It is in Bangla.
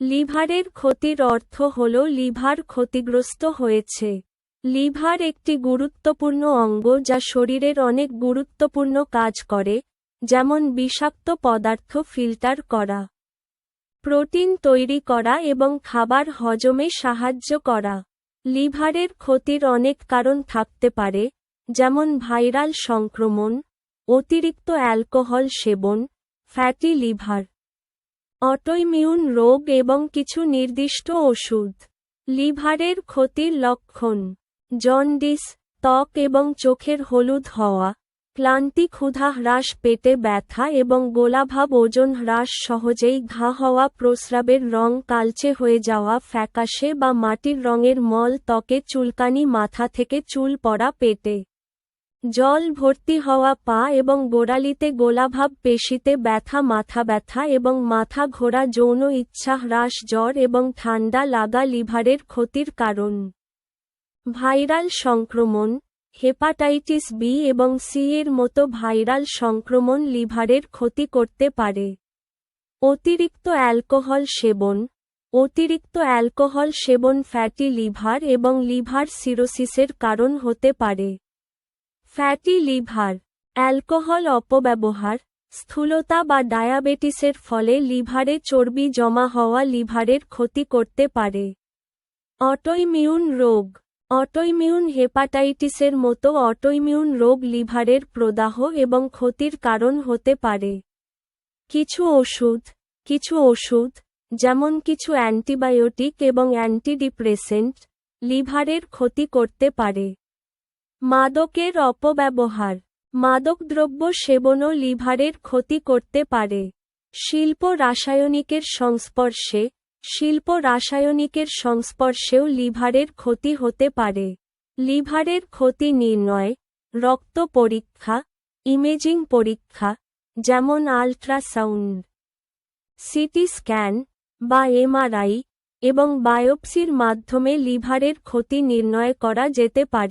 লিভারের ক্ষতির অর্থ হল লিভার ক্ষতিগ্রস্ত হয়েছে। লিভার একটি গুরুত্বপূর্ণ অঙ্গ যা শরীরের অনেক গুরুত্বপূর্ণ কাজ করে, যেমন বিষাক্ত পদার্থ ফিল্টার করা, প্রোটিন তৈরি করা এবং খাবার হজমে সাহায্য করা। লিভারের ক্ষতির অনেক কারণ থাকতে পারে, যেমন ভাইরাল সংক্রমণ, অতিরিক্ত অ্যালকোহল সেবন, ফ্যাটি লিভার। অটোইমিউন রোগ এবং কিছু নির্দিষ্ট ওষুধ। লিভারের ক্ষতির লক্ষণ। জন্ডিস, ত্বক এবং চোখের হলুদ হওয়া। ক্লান্তি ক্ষুধা হ্রাস, পেটে ব্যথা এবং গোলাভাব, ওজন হ্রাস, সহজেই ঘা হওয়া, প্রস্রাবের রং কালচে হয়ে যাওয়া, ফ্যাকাশে বা মাটির রঙের মল, ত্বকে চুলকানি, মাথা থেকে চুল পড়া, পেটে জল ভর্তি হওয়া পা এবং গোড়ালিতে গোলাভাব পেশিতে ব্যথা, মাথা ব্যথা এবং মাথা ঘোরা যৌন ইচ্ছা, হ্রাস, জ্বর এবং ঠান্ডা লাগা লিভারের ক্ষতির কারণ। ভাইরাল সংক্রমণ, হেপাটাইটিস বি এবং সি এর মতো ভাইরাল সংক্রমণ লিভারের ক্ষতি করতে পারে। অতিরিক্ত অ্যালকোহল সেবন, অতিরিক্ত অ্যালকোহল সেবন ফ্যাটি লিভার এবং লিভার সিরোসিসের কারণ হতে পারে। ফ্যাটি লিভার, অ্যালকোহল অপব্যবহার, স্থূলতা বা ডায়াবেটিসের ফলে লিভারে চর্বি জমা হওয়া লিভারের ক্ষতি করতে পারে। অটোইমিউন রোগ, অটোইমিউন হেপাটাইটিসের মতো অটোইমিউন রোগ লিভারের প্রদাহ এবং ক্ষতির কারণ হতে পারে। কিছু ওষুধ কিছু ওষুধ, যেমন কিছু অ্যান্টিবায়োটিক এবং অ্যান্টিডিপ্রেসেন্ট, লিভারের ক্ষতি করতে পারে। মাদকের অপব্যবহার। মাদকদ্রব্য সেবনও লিভারের ক্ষতি করতে পারে। শিল্প রাসায়নিকের সংস্পর্শে। শিল্প রাসায়নিকের সংস্পর্শেও লিভারের ক্ষতি হতে পারে। লিভারের ক্ষতি নির্ণয়, রক্ত পরীক্ষা, ইমেজিং পরীক্ষা, যেমন আল্ট্রাসাউন্ড, সিটি স্ক্যান বা এমআরআই এবং বায়োপসির মাধ্যমে লিভারের ক্ষতি নির্ণয় করা যেতে পারে।